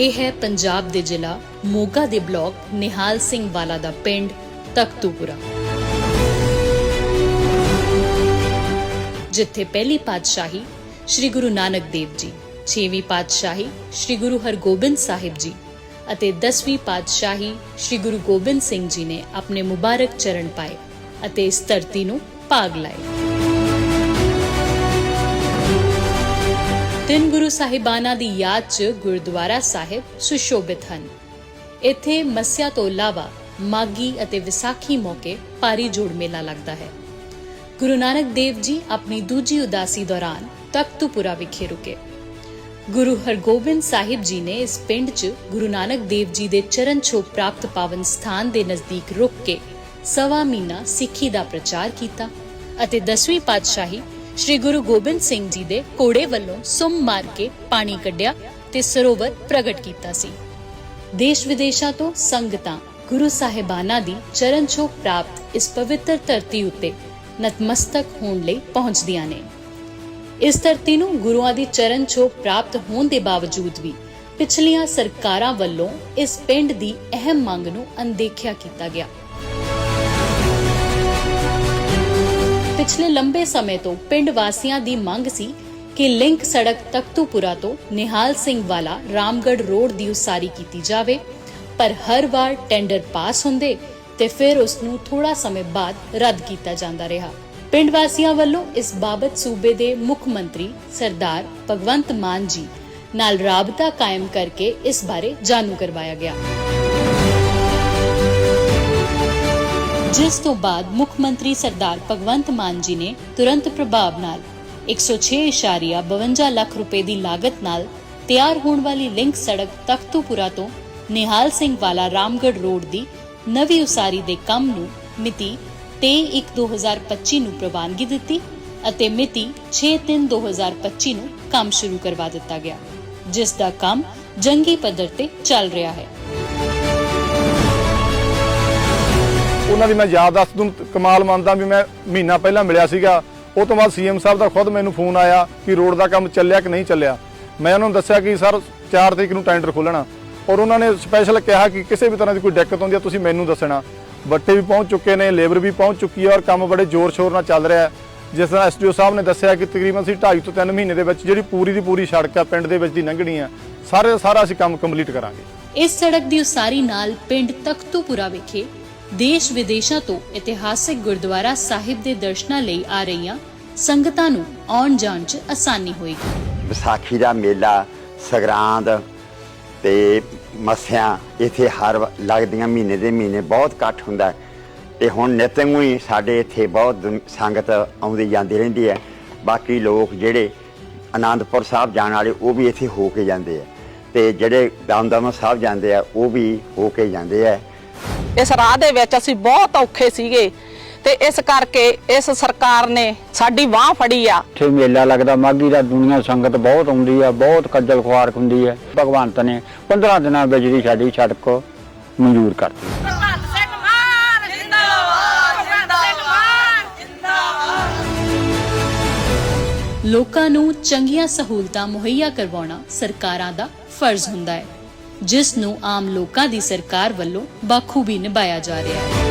ਇਹ ਹੈ ਪੰਜਾਬ ਦੇ ਜ਼ਿਲ੍ਹਾ ਮੋਗਾ ਦੇ ਬਲਾਕ ਨਿਹਾਲ ਸਿੰਘ ਵਾਲਾ ਦਾ ਪਿੰਡ ਤਖਤੂਪੁਰਾ। ਜਿੱਥੇ ਪਹਿਲੀ ਪਾਤਸ਼ਾਹੀ ਸ੍ਰੀ ਗੁਰੂ ਨਾਨਕ ਦੇਵ ਜੀ 6ਵੀਂ ਪਾਤਸ਼ਾਹੀ ਸ੍ਰੀ ਗੁਰੂ ਹਰਗੋਬਿੰਦ ਸਾਹਿਬ ਜੀ ਅਤੇ 10ਵੀਂ ਪਾਤਸ਼ਾਹੀ ਸ੍ਰੀ ਗੁਰੂ ਗੋਬਿੰਦ ਸਿੰਘ ਜੀ ਨੇ ਆਪਣੇ ਮੁਬਾਰਕ ਚਰਨ ਪਾਏ ਅਤੇ ਇਸ ਧਰਤੀ ਨੂੰ ਭਾਗ ਲਾਏ। ਤਿੰਨ ਗੁਰੂ ਸਾਹਿਬਾਨਾਂ ਦੀ ਯਾਦ 'ਚ ਗੁਰਦੁਆਰਾ ਸਾਹਿਬ ਸੁਸ਼ੋਭਿਤ ਹਨ। ਇੱਥੇ ਮੱਸਿਆ ਤੋਂ ਇਲਾਵਾ ਮਾਗੀ ਅਤੇ ਵਿਸਾਖੀ ਮੌਕੇ ਭਾਰੀ ਜੋੜ ਮੇਲਾ ਲੱਗਦਾ ਹੈ। ਗੁਰੂ ਨਾਨਕ ਦੇਵ ਜੀ ਆਪਣੀ ਦੂਜੀ ਉਦਾਸੀ ਦੌਰਾਨ ਤਖਤੂਪੁਰਾ ਵਿਖੇ ਰੁਕੇ। ਗੁਰੂ ਹਰਗੋਬਿੰਦ ਸਾਹਿਬ ਜੀ ਨੇ ਇਸ ਪਿੰਡ 'ਚ ਗੁਰੂ ਨਾਨਕ ਦੇਵ ਜੀ ਦੇ ਚਰਨ ਛੋਹ ਪ੍ਰਾਪਤ ਪਾਵਨ ਸਥਾਨ ਦੇ ਨਜ਼ਦੀਕ ਰੁਕ ਕੇ ਸਵਾ ਮਹੀਨਾ ਸਿੱਖੀ ਦਾ ਪ੍ਰਚਾਰ ਕੀਤਾ ਅਤੇ 10ਵੀਂ ਪਾਤਸ਼ਾਹੀ ਸ੍ਰੀ ਗੁਰੂ ਗੋਬਿੰਦ ਸਿੰਘ ਜੀ ਦੇ ਕੋੜੇ ਵੱਲੋਂ ਸੁਮ ਮਾਰ ਕੇ ਪਾਣੀ ਕੱਢਿਆ ਤੇ ਸਰੋਵਰ ਪ੍ਰਗਟ ਕੀਤਾ ਸੀ। ਦੇਸ਼ ਵਿਦੇਸ਼ਾਂ ਤੋਂ ਸੰਗਤਾਂ ਗੁਰੂ ਸਾਹਿਬਾਨਾਂ ਦੀ ਚਰਨ ਛੋਹ ਪ੍ਰਾਪਤ ਇਸ ਪਵਿੱਤਰ ਧਰਤੀ ਉੱਤੇ ਨਤਮਸਤਕ ਹੋਣ ਲਈ ਪਹੁੰਚਦੀਆਂ ਨੇ। ਇਸ ਧਰਤੀ ਨੂੰ ਗੁਰੂਆਂ ਦੀ ਚਰਨ ਛੋਹ ਪ੍ਰਾਪਤ ਹੋਣ ਦੇ ਬਾਵਜੂਦ ਵੀ ਪਿਛਲੀਆਂ ਸਰਕਾਰਾਂ ਵੱਲੋਂ ਇਸ ਪਿੰਡ ਦੀ ਅਹਿਮ ਮੰਗ ਨੂੰ ਅਣਦੇਖਿਆ ਕੀਤਾ ਗਿਆ। ਪਿਛਲੇ ਲੰਬੇ ਸਮੇਂ ਤੋਂ ਪਿੰਡ ਵਾਸੀਆਂ ਦੀ ਮੰਗ ਸੀ ਕਿ ਲਿੰਕ ਸੜਕ ਤਖਤੂਪੁਰਾ ਤੋਂ ਨਿਹਾਲ ਸਿੰਘ ਵਾਲਾ ਰਾਮਗੜ੍ਹ ਰੋਡ ਦੀ ਉਸਾਰੀ ਕੀਤੀ ਜਾਵੇ, ਪਰ ਹਰ ਵਾਰ ਟੈਂਡਰ ਪਾਸ ਹੁੰਦੇ ਤੇ ਫਿਰ ਉਸ ਨੂੰ ਥੋੜਾ ਸਮੇਂ ਬਾਅਦ ਰੱਦ ਕੀਤਾ ਜਾਂਦਾ ਰਿਹਾ। ਪਿੰਡ ਵਾਸੀਆਂ ਵੱਲੋਂ ਇਸ ਬਾਬਤ ਸੂਬੇ ਦੇ ਮੁੱਖ ਮੰਤਰੀ ਸਰਦਾਰ ਭਗਵੰਤ ਮਾਨ ਜੀ ਨਾਲ ਰਾਬਤਾ ਕਾਇਮ ਕਰਕੇ ਇਸ ਬਾਰੇ ਜਾਣੂ ਕਰਵਾਇਆ ਗਿਆ। ਜਿਸ ਤੋਂ ਬਾਅਦ ਮੁੱਖ ਮੰਤਰੀ ਸਰਦਾਰ ਭਗਵੰਤ ਮਾਨ ਜੀ ਨੇ ਤੁਰੰਤ ਪ੍ਰਭਾਵ ਨਾਲ 106.52 ਲੱਖ ਰੁਪਏ ਦੀ ਲਾਗਤ ਨਾਲ ਤਿਆਰ ਹੋਣ ਵਾਲੀ ਲਿੰਕ ਸੜਕ ਤਖਤੂਪੁਰਾ ਤੋਂ ਨਿਹਾਲ ਸਿੰਘ ਵਾਲਾ ਰਾਮਗੜ੍ਹ ਰੋਡ ਦੀ ਨਵੀਂ ਉਸਾਰੀ ਦੇ ਕੰਮ ਨੂੰ ਮਿਤੀ 23/1/2025 ਨੂੰ ਪ੍ਰਵਾਨਗੀ ਦਿੱਤੀ ਅਤੇ ਮਿਤੀ 6/3/2025 ਨੂੰ ਕੰਮ ਸ਼ੁਰੂ ਕਰਵਾ ਦਿੱਤਾ ਗਿਆ, ਜਿਸ ਦਾ ਕੰਮ ਜੰਗੀ ਪੱਧਰ ਤੇ ਚੱਲ ਰਿਹਾ ਹੈ। ਉਹਨਾਂ ਦੀ ਮੈਂ ਯਾਦਦਾਸ਼ਤ ਨੂੰ ਕਮਾਲ ਮੰਨਦਾ ਵੀ ਮੈਂ ਮਹੀਨਾ ਪਹਿਲਾਂ ਮਿਲਿਆ ਸੀਗਾ। ਉਹ ਤੋਂ ਬਾਅਦ ਸੀਐਮ ਸਾਹਿਬ ਦਾ ਖੁਦ ਮੈਨੂੰ ਫੋਨ ਆਇਆ ਕਿ ਰੋਡ ਦਾ ਕੰਮ ਚੱਲਿਆ ਕਿ ਨਹੀਂ ਚੱਲਿਆ। ਮੈਂ ਉਹਨਾਂ ਨੂੰ ਦੱਸਿਆ ਕਿ ਸਰ 4 ਤਰੀਕ ਨੂੰ ਟੈਂਡਰ ਖੋਲਣਾ ਔਰ ਉਹਨਾਂ ਨੇ ਸਪੈਸ਼ਲ ਕਿਹਾ ਕਿ ਕਿਸੇ ਵੀ ਤਰ੍ਹਾਂ ਦੀ ਕੋਈ ਦਿੱਕਤ ਹੁੰਦੀ ਹੈ ਤੁਸੀਂ ਮੈਨੂੰ ਦੱਸਣਾ। ਬੱਟੇ ਵੀ ਪਹੁੰਚ ਚੁੱਕੇ ਨੇ, ਲੇਬਰ ਵੀ ਪਹੁੰਚ ਚੁੱਕੀ ਹੈ ਔਰ ਕੰਮ ਬੜੇ ਜ਼ੋਰ ਸ਼ੋਰ ਨਾਲ ਚੱਲ ਰਿਹਾ। ਹੈ ਜਿਸ ਤਰ੍ਹਾਂ ਐਸਡੀਓ ਸਾਹਿਬ ਨੇ ਦੱਸਿਆ ਕਿ ਤਕਰੀਬਨ ਅਸੀਂ 2.5 ਤੋਂ 3 ਮਹੀਨੇ ਦੇ ਵਿੱਚ ਜਿਹੜੀ ਪੂਰੀ ਦੀ ਪੂਰੀ ਸੜਕ ਆ ਪਿੰਡ ਦੇ ਵਿੱਚ ਦੀ ਲੰਘਣੀ ਆ, ਸਾਰੇ ਦਾ ਸਾਰਾ ਅਸੀਂ ਕੰਮ ਕੰਪਲੀਟ ਕਰਾਂਗੇ। ਇਸ ਸੜਕ ਦੀ ਉਸਾਰੀ ਨਾਲ ਪਿੰਡ ਤਖਤੂਪੁਰਾ ਵਿਖੇ ਦੇਸ਼ ਵਿਦੇਸ਼ਾਂ ਤੋਂ ਇਤਿਹਾਸਿਕ ਗੁਰਦੁਆਰਾ ਸਾਹਿਬ ਦੇ ਦਰਸ਼ਨਾਂ ਲਈ ਆ ਰਹੀਆਂ ਸੰਗਤਾਂ ਨੂੰ ਆਉਣ ਜਾਣ 'ਚ ਆਸਾਨੀ ਹੋਏਗੀ। ਵਿਸਾਖੀ ਦਾ ਮੇਲਾ, ਸਗਰਾਂਦ ਤੇ ਮੱਸਿਆਂ, ਇੱਥੇ ਹਰ ਵ- ਲੱਗਦੀਆਂ ਮਹੀਨੇ ਦੇ ਮਹੀਨੇ ਬਹੁਤ ਇਕੱਠ ਹੁੰਦਾ ਹੈ। ਤੇ ਹੁਣ ਨਿਤੰਗੂ ਹੀ ਸਾਡੇ ਇੱਥੇ ਬਹੁਤ ਸੰਗਤ ਆਉਂਦੀ ਜਾਂਦੀ ਰਹਿੰਦੀ ਹੈ। ਬਾਕੀ ਲੋਕ ਜਿਹੜੇ ਆਨੰਦਪੁਰ ਸਾਹਿਬ ਜਾਣ ਵਾਲੇ, ਉਹ ਵੀ ਇੱਥੇ ਹੋ ਕੇ ਜਾਂਦੇ ਆ ਤੇ ਜਿਹੜੇ ਦਮਦਮਾ ਸਾਹਿਬ ਜਾਂਦੇ ਆ, ਉਹ ਵੀ ਹੋ ਕੇ ਜਾਂਦੇ ਆ ਇਸ ਰਾਹ ਦੇ ਵਿੱਚ ਅਸੀਂ ਬਹੁਤ ਔਖੇ ਸੀਗੇ ਤੇ ਇਸ ਕਰਕੇ ਇਸ ਸਰਕਾਰ ਨੇ ਸਾਡੀ ਬਾਹ ਫੜੀ ਆ। ਇੱਥੇ ਮੇਲਾ ਲੱਗਦਾ ਮਾਗੀ ਦਾ ਦੁਨੀਆ ਸੰਗਤ ਬਹੁਤ ਆਉਂਦੀ ਆ ਬਹੁਤ ਕੱਜਲ ਖੁਆਰ ਹੁੰਦੀ ਹੈ ਭਗਵੰਤ ਨੇ 15 ਦਿਨਾਂ ਵਿੱਚ ਜਿਹੜੀ ਸਾਡੀ ਸੜਕ ਮਨਜ਼ੂਰ ਕਰਤੀ। ਲੋਕਾਂ ਨੂੰ ਚੰਗੀਆਂ ਸਹੂਲਤਾਂ ਮੁਹੱਈਆ ਕਰਵਾਉਣਾ ਸਰਕਾਰਾਂ ਦਾ ਫਰਜ਼ ਹੁੰਦਾ ਹੈ। ਜਿਸ ਨੂੰ ਆਮ ਲੋਕਾਂ ਦੀ ਸਰਕਾਰ ਵੱਲੋਂ ਬਾਖੂਬੀ ਨਿਭਾਇਆ ਜਾ ਰਿਹਾ ਹੈ।